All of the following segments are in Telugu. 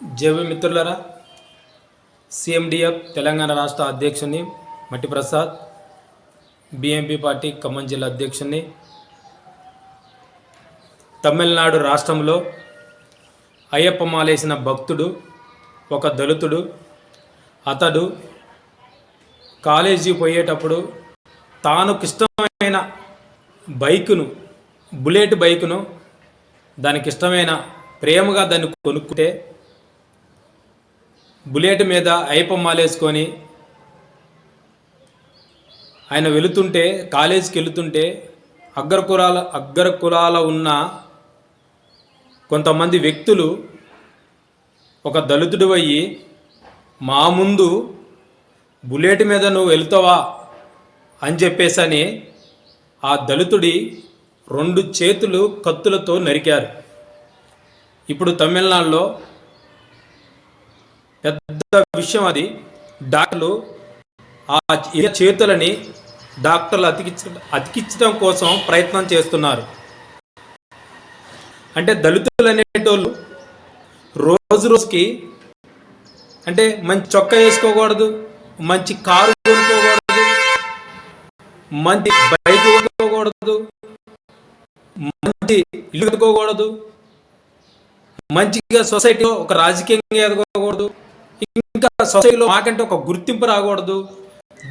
జేబీ మిత్రులరా సిఎండిఎఫ్ తెలంగాణ రాష్ట్ర అధ్యక్షుని మట్టి ప్రసాద్ బిఎంపి పార్టీ ఖమ్మం జిల్లా అధ్యక్షుని. తమిళనాడు రాష్ట్రంలో అయ్యప్ప మాలేసిన భక్తుడు ఒక దళితుడు అతడు కాలేజీ పోయేటప్పుడు తానుకు ఇష్టమైన బైకును బుల్లెట్ బైకును దానికి ఇష్టమైన ప్రేమగా దాన్ని కొనుక్కుంటే బుల్లెట్ మీద అయ్యప్పమ్మాలేసుకొని ఆయన వెళుతుంటే కాలేజీకి వెళుతుంటే అగ్ర కులాల అగ్ర కులాల ఉన్న కొంతమంది వ్యక్తులు ఒక దళితుడు అయ్యి మా ముందు బుల్లెట్ మీద నువ్వు వెళ్తావా? అని చెప్పేసని ఆ దళితుడి రెండు చేతులు కత్తులతో నరికారు. ఇప్పుడు తమిళనాడులో పెద్ద విషయం అది. డాక్టర్లు ఆ చేతులని డాక్టర్లు అతికించ అతికించడం కోసం ప్రయత్నం చేస్తున్నారు. అంటే దళితులు అనేటోళ్ళు రోజు రోజుకి అంటే మంచి చొక్కా వేసుకోకూడదు మంచి కారు కొనుక్కోకూడదు మంచి బైక్ కొనుక్కోకూడదు మంచి ఇల్లు కట్టుకోకూడదు మంచిగా సొసైటీలో ఒక రాజకీయంగా ఎదగకూడదు. ఇంకా సొసైటీలో మాకంటే ఒక గుర్తింపు రాకూడదు.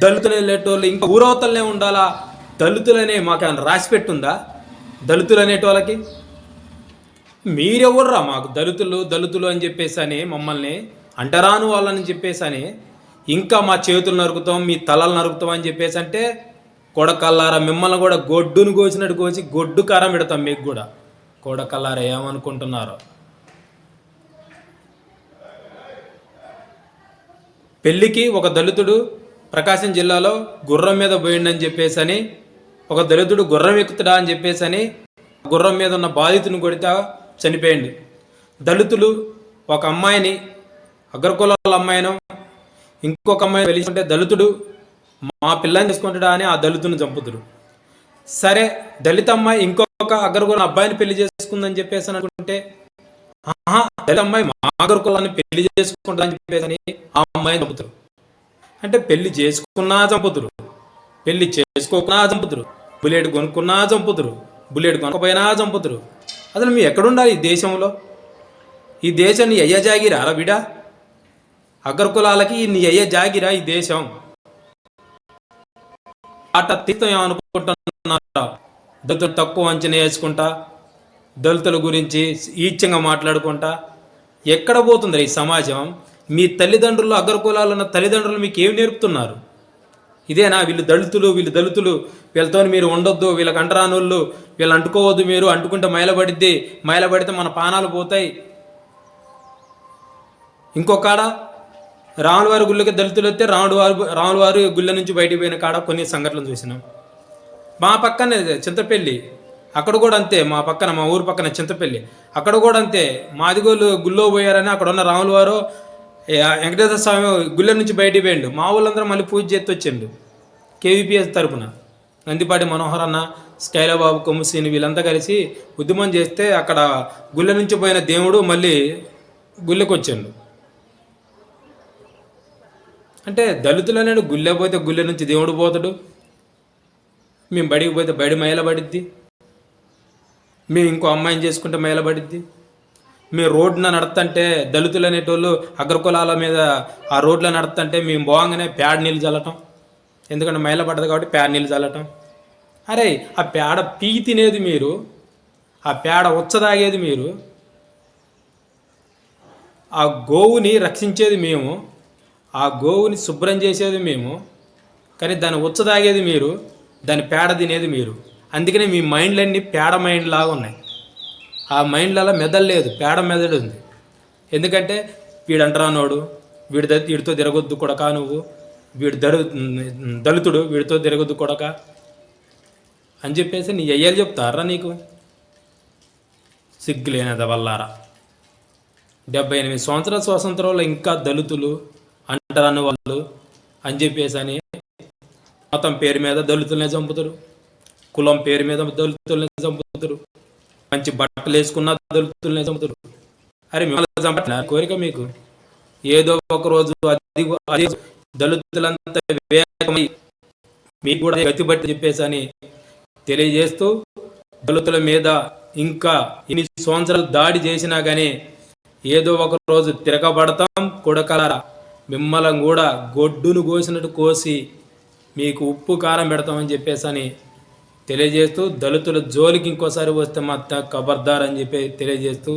దళితులు వెళ్ళేటోళ్ళు ఇంకా ఊరవతలనే ఉండాలా? దళితులనే మాకు ఏమైనా రాసి పెట్టుందా? దళితులు అనేటోళ్ళకి మీరెవర్రా మాకు దళితులు దళితులు అని చెప్పేసి అని మమ్మల్ని అంటరాను వాళ్ళని చెప్పేసి అని ఇంకా మా చేతులు నరుకుతాం మీ తలలు నరుకుతాం అని చెప్పేసి అంటే కొడకల్లారా మిమ్మల్ని కూడా గొడ్డును కోసినట్టు కోసి గొడ్డు కారం పెడతాం మీకు కూడా. కొడకల్లారా ఏమనుకుంటున్నారో? పెళ్ళికి ఒక దళితుడు ప్రకాశం జిల్లాలో గుర్రం మీద పోయిండని చెప్పేసి అని ఒక దళితుడు గుర్రం ఎక్కుతుడా అని చెప్పేసి అని గుర్రం మీద ఉన్న బాధితుని కొడితే చనిపోయింది. దళితులు ఒక అమ్మాయిని అగ్రకులాల అమ్మాయిను ఇంకొక అమ్మాయిని వెలిచుంటే దళితుడు మా పిల్లని చేసుకుంటాడా అని ఆ దళితుని చంపుతుడు. సరే దళిత అమ్మాయి ఇంకొక అగ్రకుల అబ్బాయిని పెళ్ళి చేసుకుందని చెప్పేసి అని అనుకుంటే దళిత అమ్మాయి మా అగ్రకులాన్ని పెళ్ళి చేసుకుంటుందని చెప్పేసి అని ఆ అమ్మాయిని చంపుతారు. అంటే పెళ్ళి చేసుకున్నా చంపుతురు. పెళ్ళి చేసుకోకున్నా చంపుతురు. బుల్లెట్ కొనుక్కున్నా చంపుతురు. బుల్లెట్ కొనకపోయినా చంపుతురు. అసలు మీ ఎక్కడుండాలి ఈ దేశంలో? ఈ దేశం నీ అయ్య జాగిరా బిడా అగ్రకులాలకి నీ అయ్య జాగిరా ఈ దేశం? అట్ట తీర్థం ఏమనుకుంటున్నారా? దళితులు తక్కువ అంచనా వేసుకుంటా దళితుల గురించి ఈచ్ఛంగా మాట్లాడుకుంటా ఎక్కడ పోతుంది ఈ సమాజం? మీ తల్లిదండ్రులు అగ్రకులాలన్న తల్లిదండ్రులు మీకు ఏమి నేర్పుతున్నారు? ఇదేనా వీళ్ళు దళితులు వీళ్ళు దళితులు వీళ్ళతో మీరు ఉండొద్దు వీళ్ళకి అంటరానోళ్ళు వీళ్ళు అంటుకోవద్దు మీరు అంటుకుంటే మైలబడిద్ది మైలబడితే మన పానాలు పోతాయి. ఇంకో కాడ రాముల వారి గుళ్ళకి దళితులు వస్తే రాముడు వారు రాముల వారి గుళ్ళ నుంచి బయటికి పోయిన కాడ కొన్ని సంఘటనలు చూసినాం. మా పక్కనే చింతపల్లి అక్కడ కూడా అంతే మా పక్కన మా ఊరు పక్కన చింతపల్లి. అక్కడ కూడా అంతే మాదిగోళ్ళు గుళ్ళో పోయారని అక్కడ ఉన్న రాముల వారు వెంకటేశ్వర స్వామి గుళ్ళ నుంచి బయటికి పోయిండు. మా ఊళ్ళందరూ మళ్ళీ పూజ చేతి వచ్చిండు. కేవీపీఎస్ తరపున. నందిపాటి మనోహర్ అన్న స్కైలబాబు కొమ్ముసీని వీళ్ళంతా కలిసి ఉద్యమం చేస్తే అక్కడ గుళ్ళ నుంచి పోయిన దేవుడు మళ్ళీ గుళ్ళకి వచ్చాడు. అంటే దళితులు అనేడు గుళ్ళే పోతే గుళ్ళ నుంచి దేవుడు పోతాడు. మేము బడికి పోతే బడి మైలబడిద్ది మేము ఇంకో అమ్మాయిని చేసుకుంటే మేలబడిద్ది? మేము రోడ్డున నడుతుంటే దళితులు అనేటోళ్ళు అగ్రకులాల మీద ఆ రోడ్లో నడుతుంటే మేము బాగానే పేడ నీళ్ళు చల్లటం. ఎందుకంటే మైల పడ్డది కాబట్టి పేడ నీళ్ళు చల్లటం. అరే ఆ పేడ పీ తినేది మీరు? ఆ పేడ ఉచ్చదాగేది మీరు? ఆ గోవుని రక్షించేది మేము. ఆ గోవుని శుభ్రం చేసేది మేము. కానీ దాన్ని ఉచ్చదాగేది మీరు? దాని పేడ తినేది మీరు. అందుకనే మీ మైండ్లన్నీ పేడ మైండ్ లాగా ఉన్నాయి. ఆ మైండ్లలో మెదడు లేదు పేడ మెదడు ఉంది. ఎందుకంటే వీడు అంటరానోడు వీడి వీడితో తిరగొద్దు కొడక నువ్వు. వీడు దళి దళితుడు వీడితో తిరగొద్దు కొడక. అని చెప్పేసి నీ అయ్యాలు చెప్తారా నీకు? సిగ్గులేనద వల్లారా. డెబ్బై ఎనిమిది సంవత్సరాల స్వాతంత్రంలో ఇంకా దళితులు అంటరాని వాళ్ళు అని చెప్పేసి అని మతం పేరు మీద దళితులనే చంపుతారు. కులం పేరు మీద దళితుల్ని చంపుతారు. మంచి బట్టలు వేసుకున్న దళితుల్ని చంపుతారు. అరే మిమ్మల్ని చంపట్నా కోరిక మీకు? ఏదో ఒక రోజు అది అది దళితులంతా వివేకమై మీకు కూడా గతిబట్టి చెప్పేసి అని తెలియజేస్తూ దళితుల మీద ఇంకా ఇన్ని సంవత్సరాలు దాడి చేసినా కానీ ఏదో ఒక రోజు తిరగబడతాం కొడకలారా. మిమ్మల్ని కూడా గొడ్డును కోసినట్టు కోసి మీకు ఉప్పు కారం పెడతామని చెప్పేసి అని తెలియజేస్తూ దళితుల జోలికి ఇంకోసారి వస్తే మా కబర్దార్ అని చెప్పి తెలియజేస్తూ